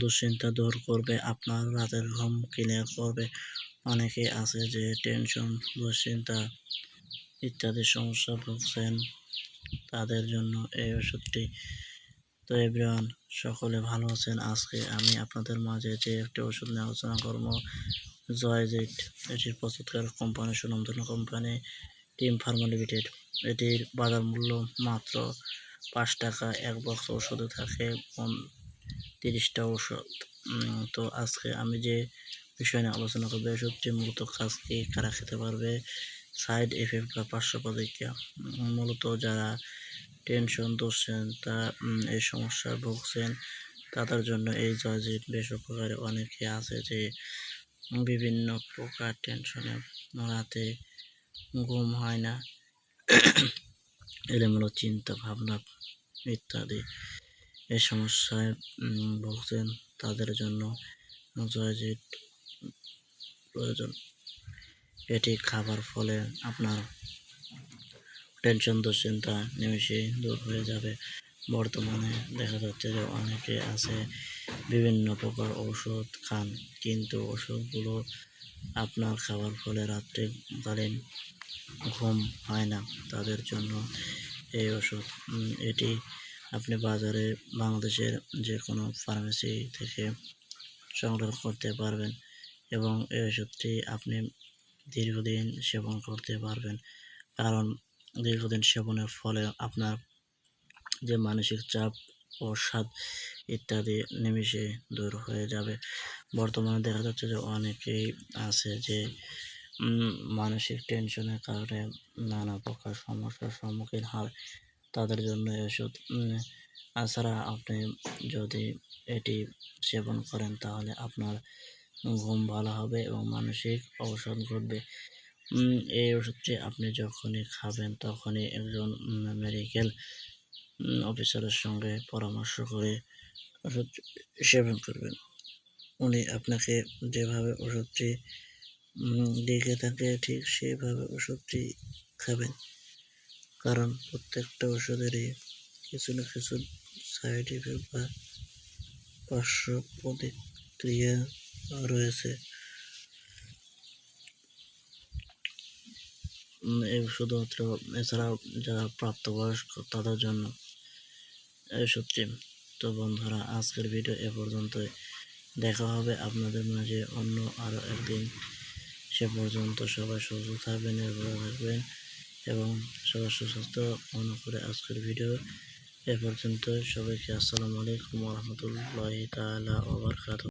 দুশ্চিন্তা দূর করবে, আপনার রাতের ঘুম ক্লিয়ার করবে। অনেকে আছে যে টেনশন দুশ্চিন্তা ইত্যাদি সমস্যা ভুগছেন। তাদের জন্য এই ওষুধটি তো এভরিওয়ান সকলে ভালো আছেন। আজকে আমি আপনাদের মাঝে যে একটি ওষুধ নিয়ে আলোচনা করব জয়জিট এটির প্রস্তুতকার কোম্পানি, সুনামধন্য কোম্পানি টিম ফার্মা লিমিটেড এটির বাজার মূল্য মাত্র পাঁচ টাকা, এক বক্স ওষুধে থাকে। তিরিশটা উম, তো আজকে আমি যে বিষয় নিয়ে আলোচনা করব ওষুধটি মূলত কাজ কি কারা খেতে পারবে সাইড এফেক্ট বা পার্শ্ব প্রতিক্রিয়া। মূলত যারা টেনশন ধরছেন তা এই সমস্যায় ভুগছেন তাদের জন্য এই জয়জিৎ বেশ উপকারী। অনেকে আছে যে বিভিন্ন প্রকার টেনশনে রাতে ঘুম হয় না এলোমেলো চিন্তা ভাবনা ইত্যাদি। এই সমস্যায় ভুগছেন তাদের জন্য জয়জিৎ প্রয়োজন। এটি খাবার ফলে আপনার টেনশন, দুশ্চিন্তা নিমেষে দূর হয়ে যাবে। বর্তমানে দেখা যাচ্ছে যে অনেকে আছে বিভিন্ন প্রকার ওষুধ খান, কিন্তু ওষুধগুলো আপনার খাবার ফলে রাত্রিকালীন ঘুম হয় না। তাদের জন্য এই ওষুধ এটি আপনি বাজারে বাংলাদেশের যে কোনো ফার্মেসি থেকে সংগ্রহ করতে পারবেন এবং এই ওষুধটি আপনি দীর্ঘদিন সেবন করতে পারবেন। কারণ দীর্ঘদিন সেবনের ফলে আপনার যে মানসিক চাপ অবসাদ ইত্যাদি নিমিষে দূর হয়ে যাবে। বর্তমানে দেখা যাচ্ছে যে অনেকেই আছে যে মানসিক টেনশনের কারণে নানা প্রকার সমস্যার সম্মুখীন হয়। তাদের জন্য ওষুধ তাছাড়া আপনি যদি এটি সেবন করেন তাহলে আপনার ঘুম ভালো হবে এবং মানসিক অবসাদ ঘটবে। এই ওষুধটি আপনি যখনই খাবেন তখনই একজন মেডিকেল অফিসারের সঙ্গে পরামর্শ করে ওষুধ সেবন করবেন। উনি আপনাকে যেভাবে ওষুধটি দেখে থাকে ঠিক সেইভাবে ওষুধটি খাবেন। কারণ প্রত্যেকটা ওষুধেরই কিছু না কিছু সাইড ইফেক্ট বা পার্শ্ব প্রতিক্রিয়া রয়েছে শুধুমাত্র এছাড়াও যারা প্রাপ্তবয়স্ক, তাদের জন্য ওষুধটি তো বন্ধুরা, আজকের ভিডিও এ পর্যন্তই। দেখা হবে আপনাদের মাঝে অন্য আরও একদিন। সে পর্যন্ত সবাই সুস্থ থাকবেন নির্ভর থাকবেন। এবং সবার সুস্বাস্থ্য কামনা করে আজকের ভিডিও এ পর্যন্ত সবাইকে আসসালামু আলাইকুম রহমতুল্লাহ তালা ওবরকাত